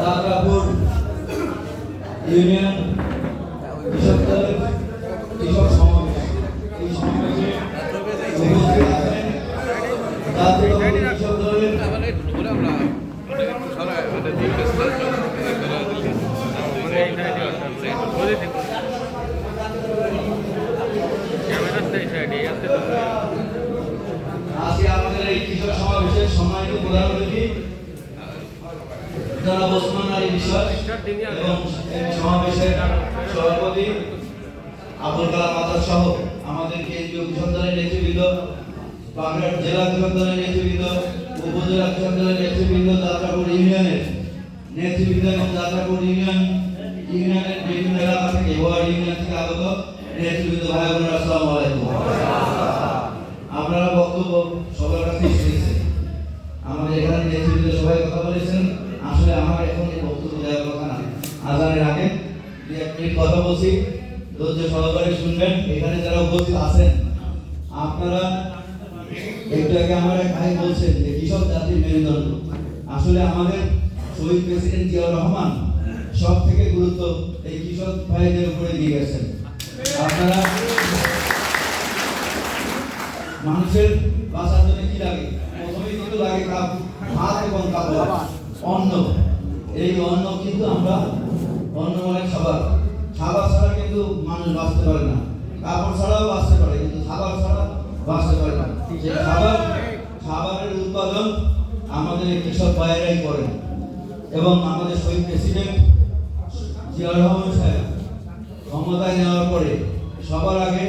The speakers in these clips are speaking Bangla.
রাজাপুর ইউনিয়ন কৃষক দলের কৃষক সমাবেশ এই সমাবেশে উপস্থিত আছেন জাতীয় কৃষক দলের আজকে আমাদের এই কৃষক সমাবেশের সম্মানিত প্রধান অতিথি জনাব বিশ্বাস এবং এই সমাবেশের সভাপতি আবুল কালাম আজাদ সহ আমাদের কেন্দ্রীয় দলের নেতৃবৃন্দ বাগেরহাট জেলা দলের নেতৃবৃন্দ উপজেলা কৃষক নেতৃবৃন্দ যাত্রাপুর ইউনিয়নের নেতৃবৃন্দ এবং যাত্রাপুর ইউনিয়ন ইউনিয়নের বিভিন্ন এলাকা থেকে ওয়ার্ড ইউনিয়ন থেকে আগত নেতৃবৃন্দ ভাই বোনেরা আসসালামু আলাইকুম আপনারা বক্তব্য সবার কাছে শুনেছেন আমাদের এখানে নেতৃবৃন্দ সবাই কথা বলেছেন। আসলে আমার এখন এই বক্তব্য দেওয়ার কথা না আজানের আগে দু এক মিনিট কথা বলছি। ধৈর্য সহকারে শুনবেন। এখানে যারা উপস্থিত আছেন, আপনারা একটু আগে আমার এক ভাই বলছেন যে কৃষক জাতির মেরুদণ্ড। আসলে আমাদের শহীদ প্রেসিডেন্ট জিয়াউর রহমান সব থেকে গুরুত্ব এই কৃষক ভাইদের উপরে দিয়ে গেছেন। আপনারা মানুষের বাঁচার জন্য কি লাগে? প্রথমেই কিন্তু লাগে কাপ ভাত এবং কাপড়। অন্ন। এই অন্ন কিন্তু আমরা অন্ন মানে খাবার। খাবার ছাড়া কিন্তু মানুষ বাঁচতে পারে না। কাপড় ছাড়াও বাঁচতে পারে, কিন্তু খাবার ছাড়া বাঁচতে পারে না। যে খাবার, খাবারের উৎপাদন আমাদের কৃষক ভাইয়েরাই করেন। এবং আমাদের শহীদ প্রেসিডেন্ট জিয়াউর রহমান সাহেব ক্ষমতায় নেওয়ার পরে সবার আগে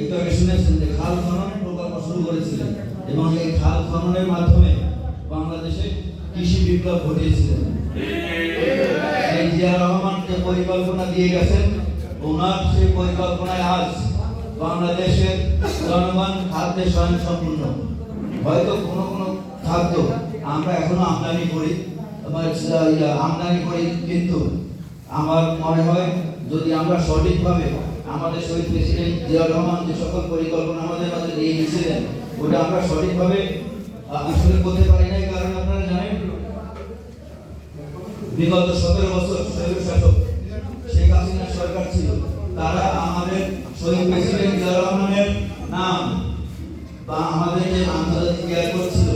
একটু আগে শুনেছেন যে খাল খনন প্রকল্প শুরু করেছিলেন এবং এই খাল খননের মাধ্যমে বাংলাদেশে কৃষি বিপ্লব ঘটিয়েছিলেন। পরিকল্পনা দিয়ে গেছেন। ওনার সেই পরিকল্পনায় আজ বাংলাদেশের জনগণ খাদ্যে স্বয়ং সম্পূর্ণ হয়তো কোনো কোনো খাদ্য আমরা এখনও আমদানি করি আমদানি করি, কিন্তু আমার মনে হয় যদি আমরা সঠিকভাবে আমাদের শহীদ প্রেসিডেন্ট জিয়াউর রহমান যে সকল পরিকল্পনা আমাদের মাঝে দিয়ে গেছিলেন, ওটা আমরা সঠিকভাবে আসলে করতে পারি নাই, কারণ আপনারা জানেন, বিগত সতেরো বছর শহীদ শাসক শেখ সরকার ছিল, তারা আমাদের শহীদ প্রেসিডেন্ট জিয়াউর রহমানের নাম বা আমাদের যে আন্তর্জাতিক এয়ারপোর্ট ছিল,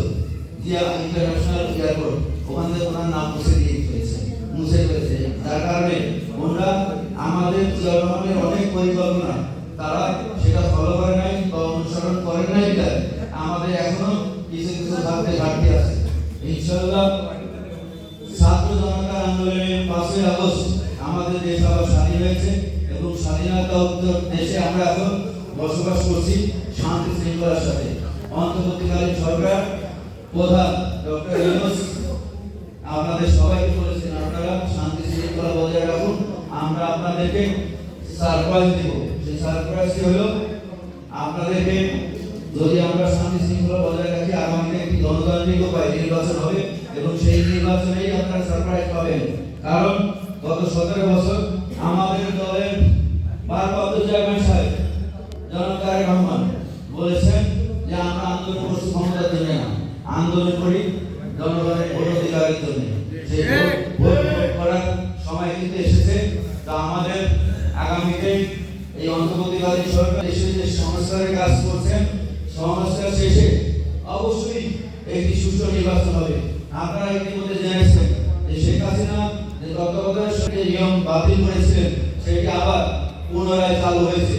জিয়া ইন্টারন্যাশনাল এয়ারপোর্ট, ওখান থেকে ওনার নাম মুছে দিয়ে ফেলেছে, মুছে ফেলেছে। যার কারণে ওনারা আমাদের জিয়াউর রহমানের অনেক পরিকল্পনা, তারা সেটা ফলো করে নাই বা অনুসরণ করে নাই আমাদের এখনও কিছু কিছু থাকতে ঘাটতি আছে। ইনশাআল্লাহ ছাত্র জনতার আন্দোলনের পাঁচই আগস্ট আমাদের দেশ আবার স্বাধীন হয়েছে এবং স্বাধীনতা দেশে আমরা এখন বসবাস করছি শান্তি শৃঙ্খলার সাথে। অন্তর্বর্তীকালীন সরকার প্রধান ডক্টর আপনাদের সবাইকে বলেছেন, আপনারা শান্তি শৃঙ্খলা বজায় রাখুন, আমরা আপনাদেরকে সারপ্রাইজ দেব। সেই সারপ্রাইজটি হলো, আপনাদেরকে যদি আমরা শান্তি শৃঙ্খলা বজায় রাখি, আগামীতে একটি গণতান্ত্রিক উপায় নির্বাচন হবে এবং সেই নির্বাচনেই আপনারা সারপ্রাইজ পাবেন। কারণ গত সতেরো বছর আমাদের দলের ভারপ্রাপ্ত চেয়ারম্যান সাহেব জনাব তারেক রহমান বলেছেন যে আমরা আন্দোলন করছি ক্ষমতার জন্য না। আন্দোলন করি জনগণের ভোট অধিকারের জন্য। সেই ভোট- করার সময় কিন্তু এসেছে, তা আমাদের আগামীতে এই অন্তর্বর্তীকালীন সরকার দেশে যে সংস্কারের কাজ করছেন, সংস্কার শেষে অবশ্যই একটি সুষ্ঠু নির্বাচন হবে। আপনারা ইতিমধ্যে জেনেছেন যে শেখ হাসিনা নিয়ম বাতিল করেছিলেন, সেটি আবার পুনরায় চালু হয়েছে।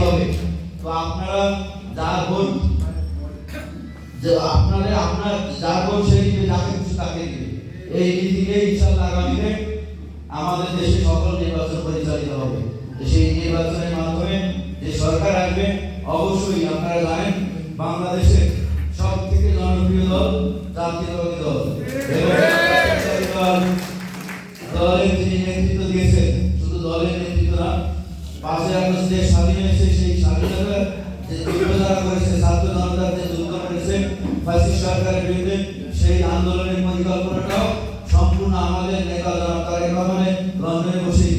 হবে। তো আপনারা যে আপনার দিবে এই আগামীতে আমাদের দেশে সকল নির্বাচন পরিচালিত হবে। সেই নির্বাচনের স্বাধীন হয়েছে, সেই স্বাধীনতা যে যুদ্ধ যারা করেছে ছাত্র জনতার সেই আন্দোলনের পরিকল্পনাটাও সম্পূর্ণ আমাদের নেতা জনতার রহমানের লন্ডনে বসে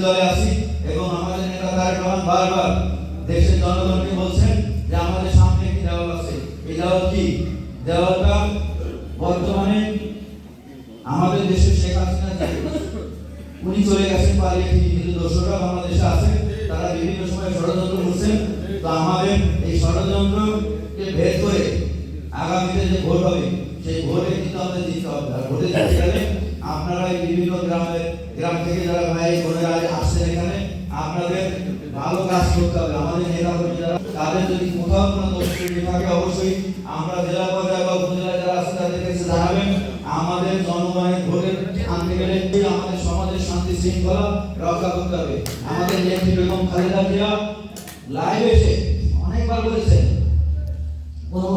দলে আছি এবং আমাদের নেতা তারেক রহমান বারবার দেশের জনগণকে বলছেন যে আমাদের সামনে একটি দেওয়াল আছে। এই দেওয়াল কি? দেওয়ালটা বর্তমানে আমাদের দেশের শেখ হাসিনা উনি চলে গেছেন পালিয়ে কিন্তু দর্শকরা তাদের যদি কোথাও কোনো ত্রুটি থাকে, অবশ্যই আমরা জেলা পর্যায়ে বা উপজেলা যারা আছে, তাদের কাছে জানাবেন। আমাদের জনগণের ভোটের আনতে গেলে আমাদের সমাজের শান্তি শৃঙ্খলা রক্ষা করতে হবে। আমাদের নেত্রী বেগম খালেদা জিয়া লাইভ এসে অনেকবার বলেছেন, কোনো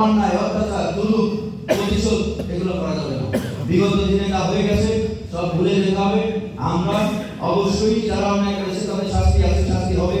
অন্যায়, অত্যাচার, দুর্নীতি, প্রতিশোধ এগুলো করা যাবে না। বিগত দিনে যা হয়ে গেছে, সব ভুলে যেতে হবে। আমরা অবশ্যই যারা অন্যায় করেছে, তাদের শাস্তি আছে, শাস্তি হবে।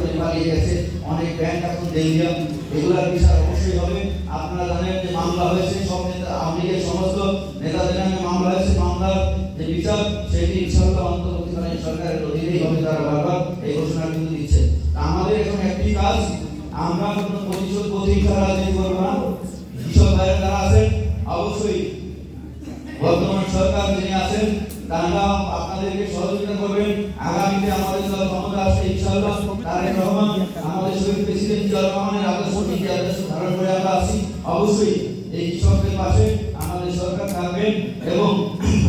পালিয়ে গেছে, অনেক ব্যাংক এখন দেখলাম বিচার অবশ্যই হবে। আপনারা জানেন যে মামলা হয়েছে, সব নেতা সমস্ত নেতাদের নামে মামলা হয়েছে। মামলার যে বিচার, সেটি ইনশাল্লাহ অন্তর্বর্তীকালীন সরকারের অধীনেই হবে তারা বারবার এই ঘোষণা কিন্তু দিচ্ছে আমাদের এখন একটি কাজ, আমরা কোনো প্রতিশোধ প্রতিষ্ঠা রাজনীতি করব তারেক রহমান, আমাদের শহীদ প্রেসিডেন্ট জিয়া রহমানের আদর্শ নীতি, আদর্শ ধারণ করে আমরা আছি। অবশ্যই এই কৃষকদের পাশে আমাদের সরকার থাকবেন এবং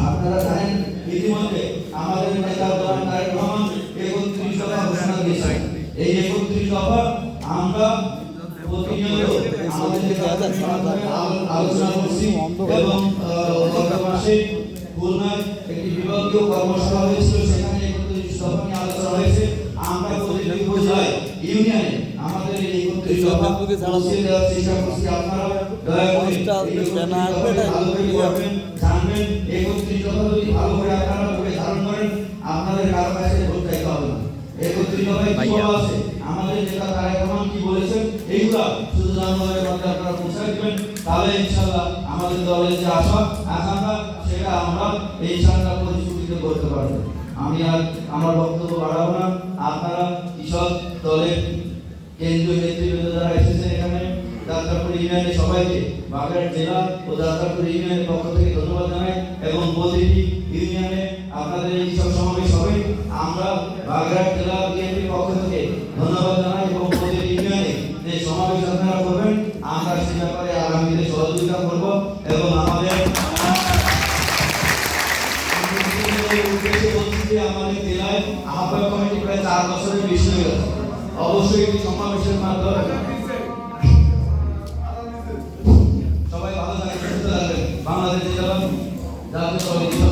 আপনারা জানেন ইতিমধ্যে আমাদের নেতা জনাব তারেক রহমান একত্রিশ দফা ঘোষণা দিয়েছেন। এই একত্রিশ দফা আমরা আলোচনা করছি এবং একটি বিভাগীয় কর্মশালা হয়েছিল। সেখানে আলোচনা হয়েছে। ইউনিয়নে আমাদের এই একত্রিশ দফা পৌঁছে দেওয়ার চেষ্টা করছি আপনারা দয়া করে এই একত্রিশ দফাকে ভালো করে পড়বেন, জানবেন একত্রিশ দফা যদি ভালো করে আপনারা মুখে ধারণ করেন আপনাদের কারও কাছে ভোট চাইতে হবে না। একত্রিশ দফায় কি বলা আছে। আমাদের নেতা তারেক রহমান কি বলেছেন এইগুলা শুধু জনগণের মধ্যে আপনারা পৌঁছে দিবেন। তাহলে ইনশাআল্লাহ আমাদের দলের যে আশা আকাঙ্ক্ষা সেটা আমরা এই ইনশাআল্লাহ পরিস্ফুটিত করতে পারব। আমি আর আমার বক্তব্য বাড়াবো না। আপনারা কৃষক দলের কেন্দ্রীয় নেতৃবৃন্দ যারা এসেছেন এখানে, যাত্রাপুর ইউনিয়নের সবাইকে বাগেরহাট জেলা ও যাত্রাপুর ইউনিয়নের পক্ষ থেকে ধন্যবাদ জানাই এবং প্রতিটি ইউনিয়নে আপনাদের এই কৃষক সমাবেশ হবে। আমরা বাগেরহাট জেলা বিএনপির পক্ষ থেকে ধন্যবাদ জানাই এবং প্রতিটি ইউনিয়নে যে সমাবেশ অবশ্যই একটি সমাবেশের মাধ্যমে। সবাই ভালো থাকবেন বাংলাদেশ দল